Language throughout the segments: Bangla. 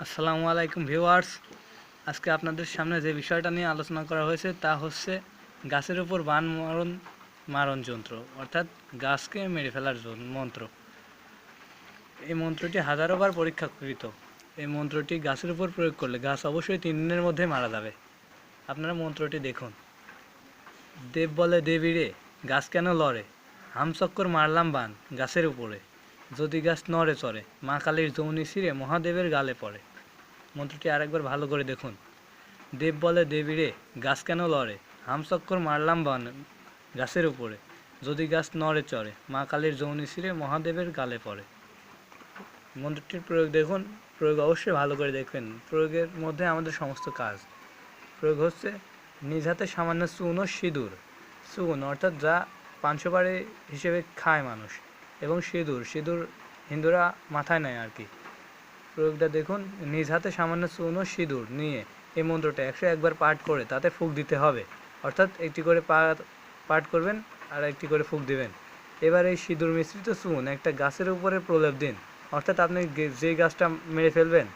আসসালামু আলাইকুম ভিউয়ার্স। আজকে আপনাদের সামনে যে বিষয়টা নিয়ে আলোচনা করা হয়েছে তা হচ্ছে গাছের উপর বান মারণ মারণ যন্ত্র, অর্থাৎ গাছকে মেরে ফেলার মন্ত্র। এই মন্ত্রটি হাজারো বার পরীক্ষাকৃত এই মন্ত্রটি গাছের উপর প্রয়োগ করলে গাছ অবশ্যই তিন দিনের মধ্যে মারা যাবে। আপনারা মন্ত্রটি দেখুন। দেব বলে, দেবী রে, গাছ কেন লড়ে? হামচক্কর মারলাম বান গাছের উপরে। যদি গাছ নড়ে চড়ে, মা কালীর যৌনি ছিঁড়ে মহাদেবের গালে পড়ে। মন্ত্রটি আরেকবার ভালো করে দেখুন। দেব বলে, দেবী রে, গাছ কেন লড়ে? হামচক্কর মারলাম বান, গাছের উপরে। যদি গাছ নড়ে চড়ে, মা কালীর যৌনি ছিঁড়ে মহাদেবের গালে পড়ে। মন্ত্রটির প্রয়োগ দেখুন, প্রয়োগ অবশ্যই ভালো করে দেখবেন। প্রয়োগের মধ্যে আমাদের সমস্ত কাজ। প্রয়োগ হচ্ছে, নিজ হাতে সামান্য চুন ও সিঁদুর। চুন অর্থাৎ যা পাঁচশোবারে হিসেবে খায় মানুষ। এবং সিঁদুর। সিঁদুর হিন্দুরা মাথায় নেয় আর কি। প্রয়োগটা দেখুন, নিজ হাতে সামান্য ও সিঁদুর নিয়ে এই মন্ত্রটা একশো একবার পাঠ করে তাতে ফুক দিতে হবে। অর্থাৎ একটি করে পাঠ করবেন আর একটি করে ফুক দিবেন। এবার এই সিঁদুর মিশ্রিত চুন একটা গাছের উপরে প্রলেপ দিন। অর্থাৎ আপনি যে গাছটা মেরে ফেলবেন,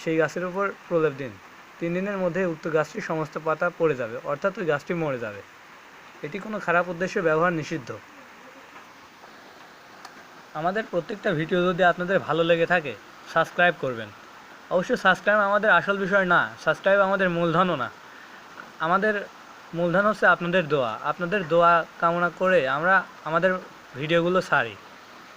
সেই গাছের উপর প্রলেপ দিন। তিন দিনের মধ্যে উক্ত গাছটির সমস্ত পাতা পড়ে যাবে, অর্থাৎ ওই গাছটি মরে যাবে। এটি কোনো খারাপ উদ্দেশ্যে ব্যবহার নিষিদ্ধ। আমাদের প্রত্যেকটা ভিডিও যদি আপনাদের ভালো লেগে থাকে সাবস্ক্রাইব করবেন। অবশ্য সাবস্ক্রাইব আমাদের আসল বিষয় না সাবস্ক্রাইব আমাদের মূলধনও না। আমাদের মূলধন হচ্ছে আপনাদের দোয়া। আপনাদের দোয়া কামনা করে আমরা আমাদের ভিডিওগুলো ছাড়ি